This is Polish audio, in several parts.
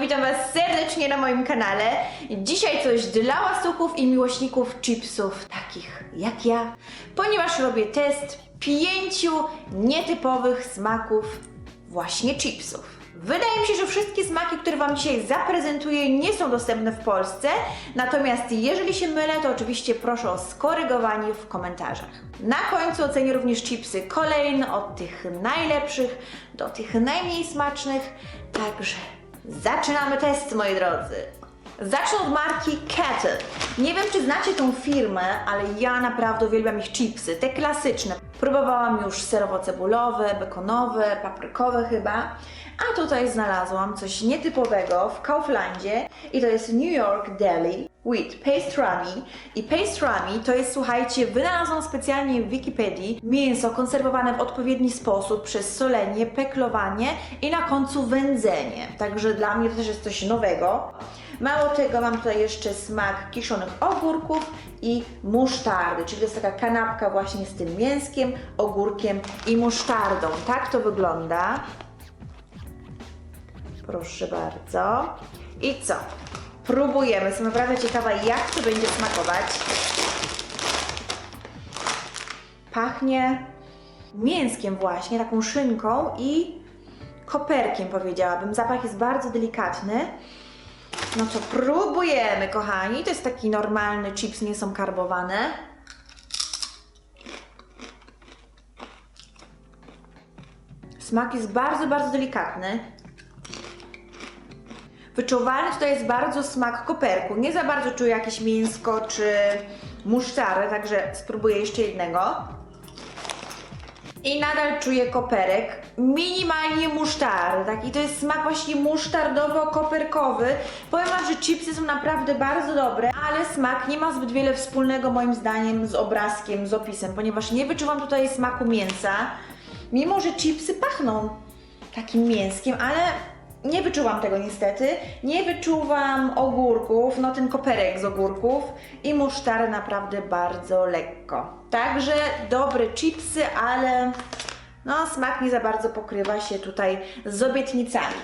witam Was serdecznie na moim kanale. Dzisiaj coś dla łasuchów i miłośników chipsów, takich jak ja, ponieważ robię test pięciu nietypowych smaków właśnie chipsów. Wydaje mi się, że wszystkie smaki, które Wam dzisiaj zaprezentuję, nie są dostępne w Polsce. Natomiast jeżeli się mylę, to oczywiście proszę o skorygowanie w komentarzach. Na końcu ocenię również chipsy kolejne, od tych najlepszych do tych najmniej smacznych. Także zaczynamy test, moi drodzy. Zacznę od marki Kettle. Nie wiem, czy znacie tą firmę, ale ja naprawdę uwielbiam ich chipsy, te klasyczne. Próbowałam już serowo-cebulowe, bekonowe, paprykowe chyba. A tutaj znalazłam coś nietypowego w Kauflandzie i to jest New York Deli with pastrami. I pastrami to jest, słuchajcie, wynalazłam specjalnie w Wikipedii mięso konserwowane w odpowiedni sposób przez solenie, peklowanie i na końcu wędzenie. Także dla mnie to też jest coś nowego. Mało tego, mam tutaj jeszcze smak kiszonych ogórków i musztardy, czyli to jest taka kanapka właśnie z tym mięskiem, ogórkiem i musztardą. Tak to wygląda. Proszę bardzo. I co? Próbujemy. Jestem naprawdę ciekawa, jak to będzie smakować. Pachnie mięskiem właśnie, taką szynką i koperkiem powiedziałabym. Zapach jest bardzo delikatny. No to próbujemy, kochani. To jest taki normalny chips, nie są karbowane. Smak jest bardzo, bardzo delikatny. Wyczuwalny tutaj jest bardzo smak koperku. Nie za bardzo czuję jakieś mięsko czy musztarę, także spróbuję jeszcze jednego. I nadal czuję koperek, minimalnie musztardy, tak? I to jest smak właśnie musztardowo-koperkowy. Powiem Wam, że chipsy są naprawdę bardzo dobre, ale smak nie ma zbyt wiele wspólnego moim zdaniem z obrazkiem, z opisem, ponieważ nie wyczuwam tutaj smaku mięsa, mimo że chipsy pachną takim mięskiem, ale nie wyczuwam tego niestety. Nie wyczuwam ogórków, no ten koperek z ogórków i musztary naprawdę bardzo lekko. Także dobre chipsy, ale no smak nie za bardzo pokrywa się tutaj z obietnicami.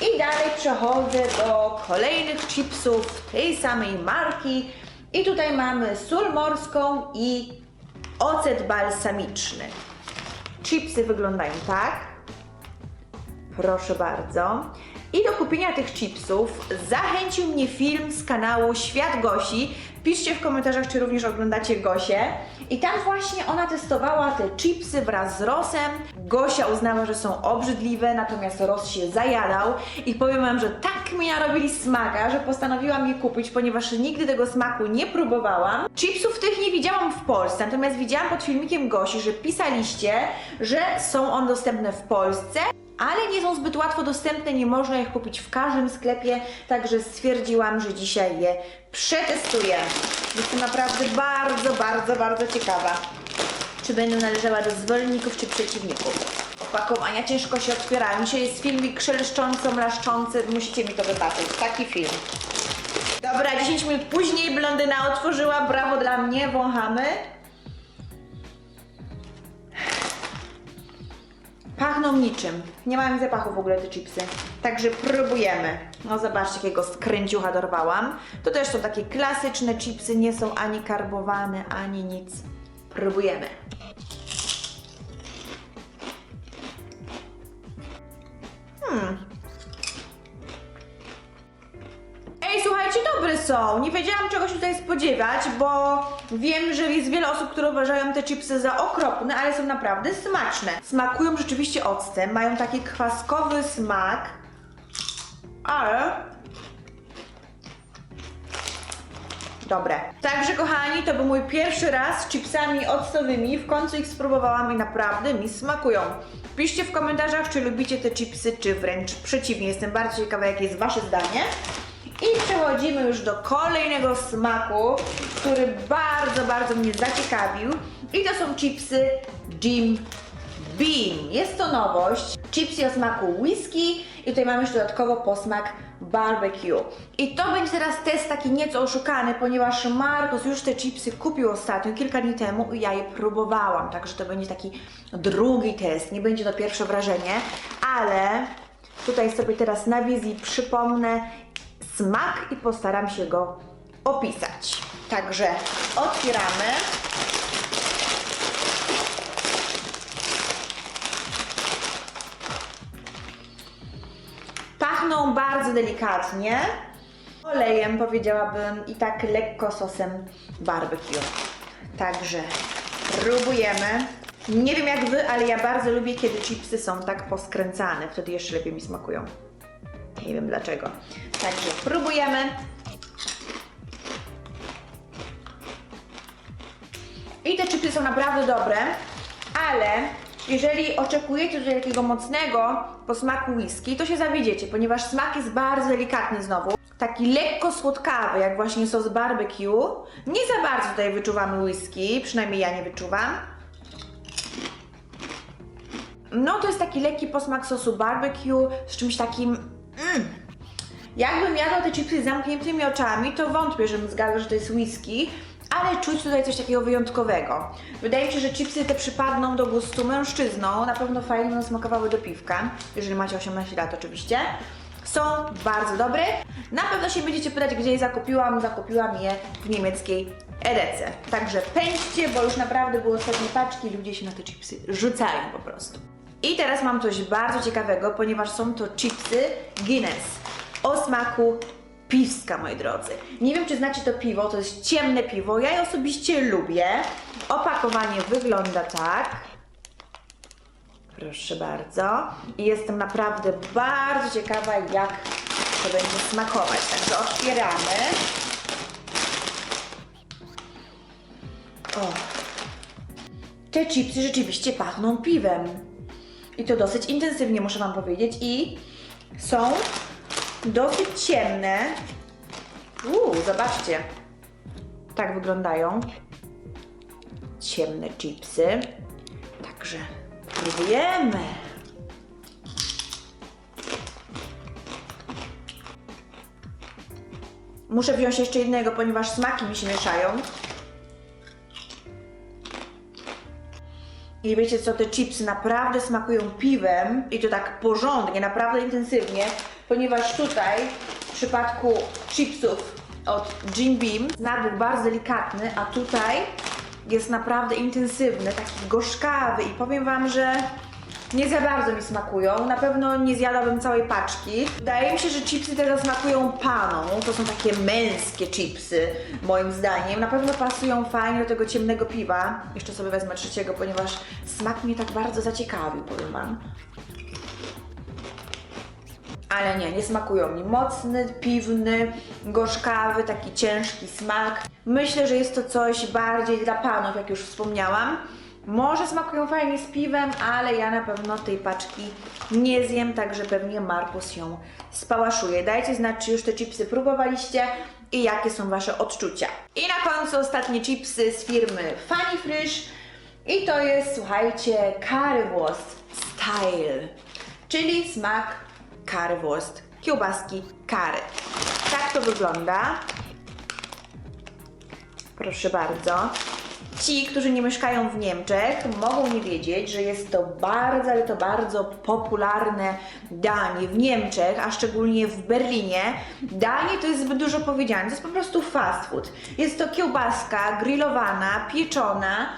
I dalej przechodzę do kolejnych chipsów tej samej marki. I tutaj mamy sól morską i ocet balsamiczny. Chipsy wyglądają tak. Proszę bardzo. I do kupienia tych chipsów zachęcił mnie film z kanału Świat Gosi. Piszcie w komentarzach, czy również oglądacie Gosię. I tam właśnie ona testowała te chipsy wraz z Rosem. Gosia uznała, że są obrzydliwe, natomiast Ros się zajadał. I powiem Wam, że tak mi narobili smaka, że postanowiłam je kupić, ponieważ nigdy tego smaku nie próbowałam. Chipsów tych nie widziałam w Polsce, natomiast widziałam pod filmikiem Gosi, że pisaliście, że są one dostępne w Polsce ale nie są zbyt łatwo dostępne, nie można ich kupić w każdym sklepie, także stwierdziłam, że dzisiaj je przetestuję. Jestem naprawdę bardzo, bardzo, bardzo ciekawa, czy będę należała do zwolenników czy przeciwników. Opakowania ciężko się otwierają. Dzisiaj jest filmik szeleszcząco, mlaszczący, musicie mi to wybaczyć. Taki film. Dobra, 10 minut później blondyna otworzyła, brawo dla mnie, wąchamy. Pachną niczym. Nie mają zapachu w ogóle te chipsy. Także próbujemy. No zobaczcie, jakiego skręciucha dorwałam. To też są takie klasyczne chipsy, nie są ani karbowane, ani nic. Próbujemy. Hmm. Słuchajcie, dobre są. Nie wiedziałam czego się tutaj spodziewać, bo wiem, że jest wiele osób, które uważają te chipsy za okropne, ale są naprawdę smaczne. Smakują rzeczywiście octem, mają taki kwaskowy smak, ale Dobre. Także kochani, to był mój pierwszy raz z chipsami octowymi. W końcu ich spróbowałam i naprawdę mi smakują. Piszcie w komentarzach, czy lubicie te chipsy, czy wręcz przeciwnie. Jestem bardzo ciekawa, jakie jest Wasze zdanie. I przechodzimy już do kolejnego smaku, który bardzo, bardzo mnie zaciekawił. I to są chipsy Jim Beam. Jest to nowość. Chipsy o smaku whisky i tutaj mamy jeszcze dodatkowo posmak barbecue. I to będzie teraz test taki nieco oszukany, ponieważ Marcos już te chipsy kupił ostatnio, kilka dni temu i ja je próbowałam, także to będzie taki drugi test, nie będzie to pierwsze wrażenie, ale tutaj sobie teraz na wizji przypomnę smak i postaram się go opisać. Także otwieramy. Pachną bardzo delikatnie. Olejem powiedziałabym i tak lekko sosem barbecue. Także próbujemy. Nie wiem jak wy, ale ja bardzo lubię, kiedy chipsy są tak poskręcane. Wtedy jeszcze lepiej mi smakują. Nie wiem dlaczego. Także próbujemy. I te chipsy są naprawdę dobre, ale jeżeli oczekujecie tutaj takiego mocnego posmaku whisky, to się zawiedziecie, ponieważ smak jest bardzo delikatny znowu. Taki lekko słodkawy, jak właśnie sos barbecue. Nie za bardzo tutaj wyczuwamy whisky, przynajmniej ja nie wyczuwam. No to jest taki lekki posmak sosu barbecue z czymś takim... Mm. Jakbym jadła te chipsy z zamkniętymi oczami, to wątpię, żebym zgadła, że to jest whisky, ale czuć tutaj coś takiego wyjątkowego. Wydaje mi się, że chipsy te przypadną do gustu mężczyzną, na pewno fajnie będą smakowały do piwka, jeżeli macie 18 lat oczywiście. Są bardzo dobre. Na pewno się będziecie pytać, gdzie je zakupiłam. Zakupiłam je w niemieckiej Edece. Także pędźcie, bo już naprawdę było ostatnie paczki, ludzie się na te chipsy rzucają po prostu. I teraz mam coś bardzo ciekawego, ponieważ są to chipsy Guinness o smaku piwska, moi drodzy. Nie wiem, czy znacie to piwo, to jest ciemne piwo. Ja je osobiście lubię. Opakowanie wygląda tak. Proszę bardzo. I jestem naprawdę bardzo ciekawa, jak to będzie smakować. Także otwieramy. O. Te chipsy rzeczywiście pachną piwem. I to dosyć intensywnie, muszę Wam powiedzieć. I są dosyć ciemne. Uuu, zobaczcie. Tak wyglądają ciemne chipsy. Także próbujemy. Muszę wziąć jeszcze jednego, ponieważ smaki mi się mieszają. I wiecie co, te chipsy naprawdę smakują piwem i to tak porządnie, naprawdę intensywnie, ponieważ tutaj w przypadku chipsów od Jim Beam smak był bardzo delikatny, a tutaj jest naprawdę intensywny, taki gorzkawy. I powiem Wam, że nie za bardzo mi smakują. Na pewno nie zjadłabym całej paczki. Wydaje mi się, że chipsy teraz smakują paną. To są takie męskie chipsy, moim zdaniem. Na pewno pasują fajnie do tego ciemnego piwa. Jeszcze sobie wezmę trzeciego, ponieważ smak mnie tak bardzo zaciekawił, powiem Wam. Ale nie, nie smakują mi. Mocny, piwny, gorzkawy, taki ciężki smak. Myślę, że jest to coś bardziej dla panów, jak już wspomniałam. Może smakują fajnie z piwem, ale ja na pewno tej paczki nie zjem, także pewnie Markus ją spałaszuje. Dajcie znać, czy już te chipsy próbowaliście i jakie są Wasze odczucia. I na końcu ostatnie chipsy z firmy Funny Frisch i to jest, słuchajcie, currywurst style, czyli smak currywurst, kiełbaski curry. Tak to wygląda. Proszę bardzo. Ci, którzy nie mieszkają w Niemczech, mogą nie wiedzieć, że jest to bardzo, ale to bardzo popularne danie w Niemczech, a szczególnie w Berlinie. Danie to jest zbyt dużo powiedziane, to jest po prostu fast food. Jest to kiełbaska grillowana, pieczona,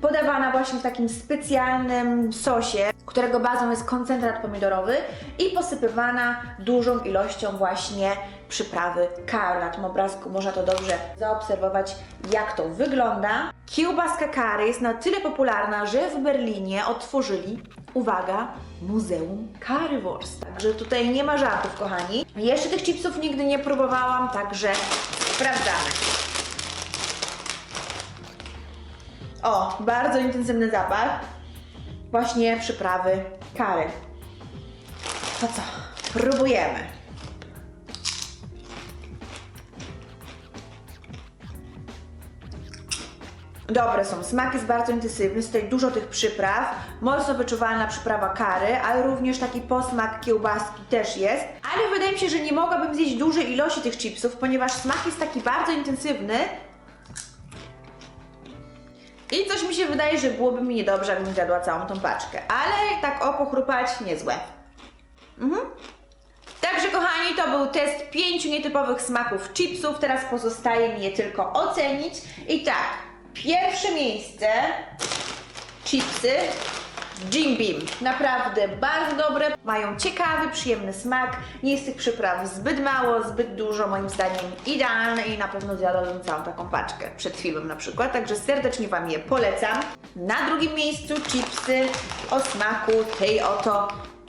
podawana właśnie w takim specjalnym sosie, którego bazą jest koncentrat pomidorowy i posypywana dużą ilością właśnie przyprawy curry. Na tym obrazku można to dobrze zaobserwować, jak to wygląda. Kiełbaska curry jest na tyle popularna, że w Berlinie otworzyli, uwaga, Muzeum Currywurst. Także tutaj nie ma żartów, kochani. Jeszcze tych chipsów nigdy nie próbowałam, także sprawdzamy. O, bardzo intensywny zapach. Właśnie przyprawy curry. To co? Próbujemy. Dobre są, smak jest bardzo intensywny, jest tutaj dużo tych przypraw, mocno wyczuwalna przyprawa kary, ale również taki posmak kiełbaski też jest. Ale wydaje mi się, że nie mogłabym zjeść dużej ilości tych chipsów, ponieważ smak jest taki bardzo intensywny. I coś mi się wydaje, że byłoby mi niedobrze, jakbym zjadła całą tą paczkę. Ale tak o pochrupać niezłe. Mhm. był test pięciu nietypowych smaków chipsów. Teraz pozostaje mi je tylko ocenić. I tak, pierwsze miejsce chipsy Jim Beam. Naprawdę bardzo dobre. Mają ciekawy, przyjemny smak. Nie jest tych przypraw zbyt mało, zbyt dużo. Moim zdaniem idealne i na pewno zjadłabym całą taką paczkę przed filmem na przykład. Także serdecznie Wam je polecam. Na drugim miejscu chipsy o smaku tej oto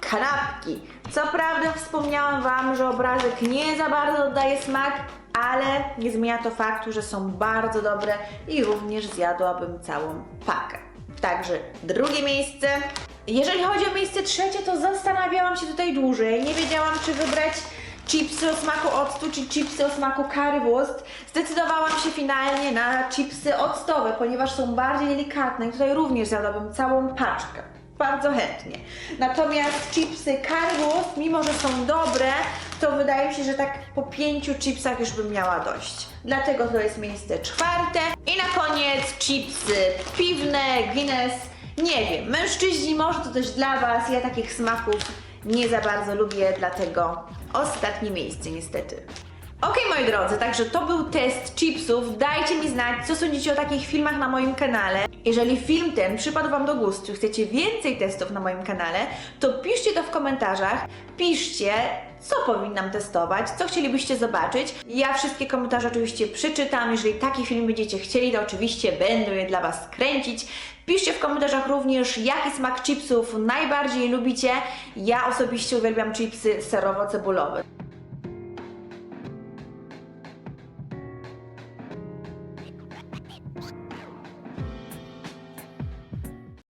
kanapki. Co prawda wspomniałam Wam, że obrazek nie za bardzo oddaje smak, ale nie zmienia to faktu, że są bardzo dobre i również zjadłabym całą pakę. Także drugie miejsce. Jeżeli chodzi o miejsce trzecie, to zastanawiałam się tutaj dłużej. Nie wiedziałam, czy wybrać chipsy o smaku octu, czy chipsy o smaku currywurst. Zdecydowałam się finalnie na chipsy octowe, ponieważ są bardziej delikatne i tutaj również zjadłabym całą paczkę. Bardzo chętnie. Natomiast chipsy currywurst, mimo że są dobre, to wydaje mi się, że tak po pięciu chipsach już bym miała dość. Dlatego to jest miejsce czwarte. I na koniec chipsy piwne, Guinness. Nie wiem, mężczyźni, może to też dla Was. Ja takich smaków nie za bardzo lubię, dlatego ostatnie miejsce niestety. Okej moi drodzy, także to był test chipsów. Dajcie mi znać, co sądzicie o takich filmach na moim kanale. Jeżeli film ten przypadł Wam do gustu, chcecie więcej testów na moim kanale, to piszcie to w komentarzach. Piszcie, co powinnam testować, co chcielibyście zobaczyć. Ja wszystkie komentarze oczywiście przeczytam. Jeżeli taki film będziecie chcieli, to oczywiście będę je dla Was kręcić. Piszcie w komentarzach również, jaki smak chipsów najbardziej lubicie. Ja osobiście uwielbiam chipsy serowo-cebulowe.